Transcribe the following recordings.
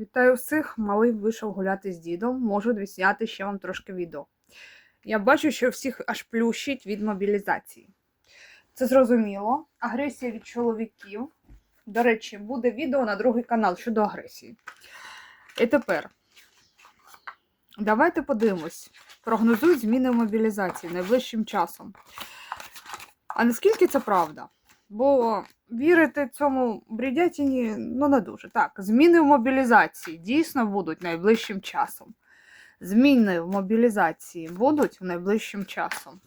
Вітаю всіх! Малий вийшов гуляти з дідом. Можу відсняти ще вам трошки відео. Я бачу, що всіх аж плющить від мобілізації. Це зрозуміло. Агресія від чоловіків. До речі, буде відео на другий канал щодо агресії. І тепер давайте подивимось. Прогнозують зміни в мобілізації найближчим часом. А наскільки це правда? Бо вірити цьому бредятіні, ну не дуже. Так, зміни в мобілізації дійсно будуть найближчим часом. Зміни в мобілізації будуть найближчим часом.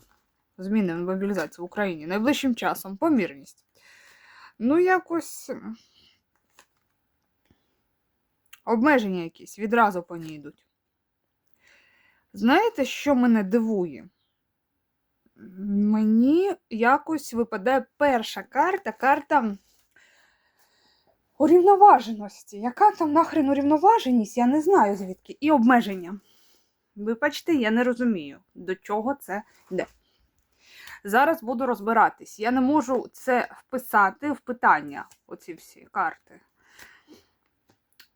Зміни в мобілізації в Україні найближчим часом. Помірність. Ну, якось обмеження якісь відразу по ній йдуть. Знаєте, що мене дивує? Мені якось випадає перша карта, карта урівноваженості. Яка там нахрен урівноваженість, я не знаю звідки. І обмеження. Ви бачите, я не розумію, до чого це йде. Зараз буду розбиратись. Я не можу це вписати в питання, оці всі карти.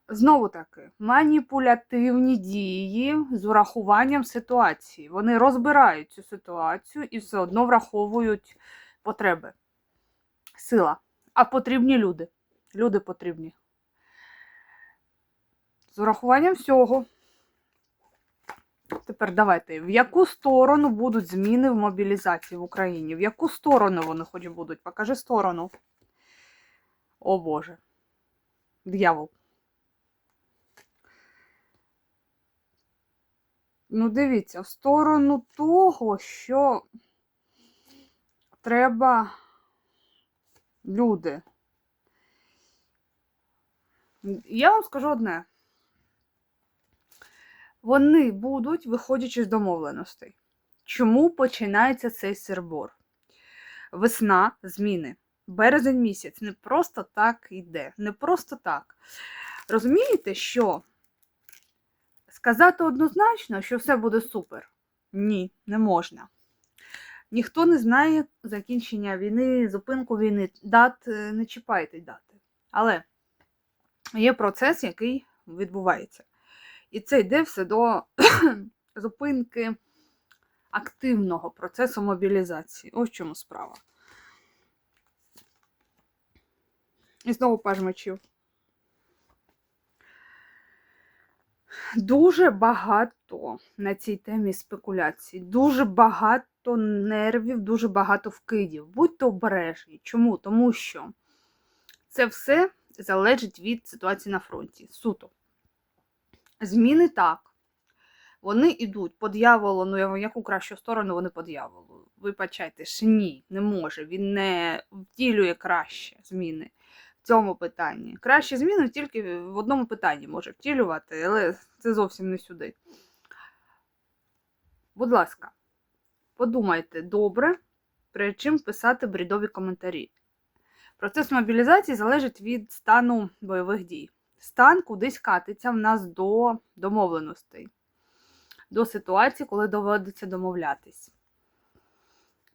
Знову таки, маніпулятивні дії з урахуванням ситуації. Вони розбирають цю ситуацію і все одно враховують потреби. Сила. А потрібні люди. Люди потрібні. З урахуванням всього. Тепер давайте. В яку сторону будуть зміни в мобілізації в Україні? В яку сторону вони хоч будуть? Покажи сторону. О Боже. Д'явол. Ну, дивіться, в сторону того, що треба люди. Я вам скажу одне. Вони будуть, виходячи з домовленостей. Чому починається цей сербор? Весна, зміни. Березень місяць не просто так йде. Не просто так. Розумієте, що сказати однозначно, що все буде супер? Ні, не можна. Ніхто не знає закінчення війни, зупинку війни, дат е, не чіпайте дати. Але є процес, який відбувається. І це йде все до зупинки активного процесу мобілізації. Ось в чому справа. І знову паж мечів. Дуже багато на цій темі спекуляцій, дуже багато нервів, дуже багато вкидів. Будьте обережні. Чому? Тому що це все залежить від ситуації на фронті. Суто. Зміни так. Вони йдуть по дьяволу, ну яку кращу сторону вони по дьяволу. Вибачайте ж, ні, не може. Він не втілює краще зміни цьому питанні. Кращі зміни тільки в одному питанні може втілювати, але це зовсім не сюди. Будь ласка, подумайте добре, перед чим писати бредові коментарі. Процес мобілізації залежить від стану бойових дій. Стан кудись катиться в нас до домовленостей, до ситуації, коли доводиться домовлятись.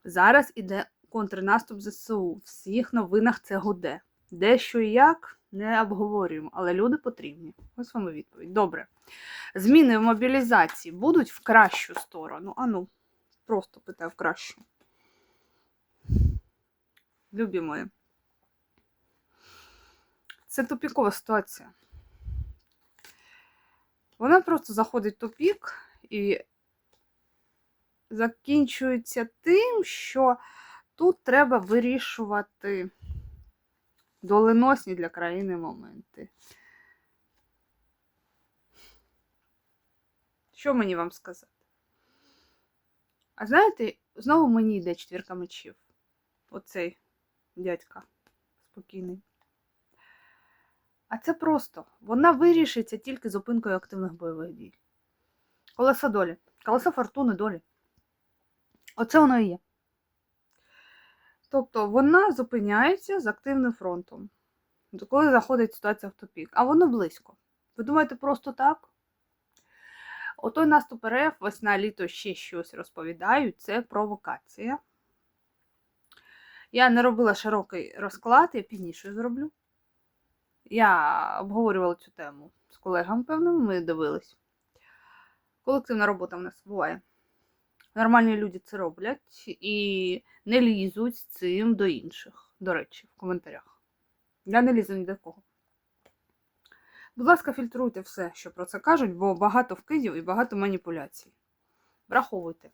Зараз іде контрнаступ ЗСУ. В всіх новинах це гуде. Де що і як не обговорюємо, але люди потрібні. Ось вам відповідь. Добре. Зміни в мобілізації будуть в кращу сторону. Ану, просто питаю в кращу. Любі мої. Це тупікова ситуація. Вона просто заходить в тупік і закінчується тим, що тут треба вирішувати доленосні для країни моменти. Що мені вам сказати? А знаєте, знову мені йде четвірка мечів. Оцей дядька спокійний. А це просто. Вона вирішиться тільки зупинкою активних бойових дій. Колесо долі. Колесо фортуни долі. Оце воно і є. Тобто вона зупиняється з активним фронтом, коли заходить ситуація в тупік. А воно близько. Ви думаєте, просто так? Отой наступ РФ, весна літо ще щось розповідають, це провокація. Я не робила широкий розклад, я пізніше зроблю. Я обговорювала цю тему з колегами, певно, ми дивились. Колективна робота в нас буває. Нормальні люди це роблять і не лізуть з цим до інших. До речі, в коментарях. Я не лізу ні до кого. Будь ласка, фільтруйте все, що про це кажуть, бо багато вкидів і багато маніпуляцій. Враховуйте.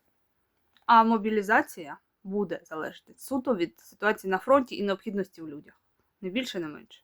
А мобілізація буде залежати суто від ситуації на фронті і необхідності в людях. Не більше, не менше.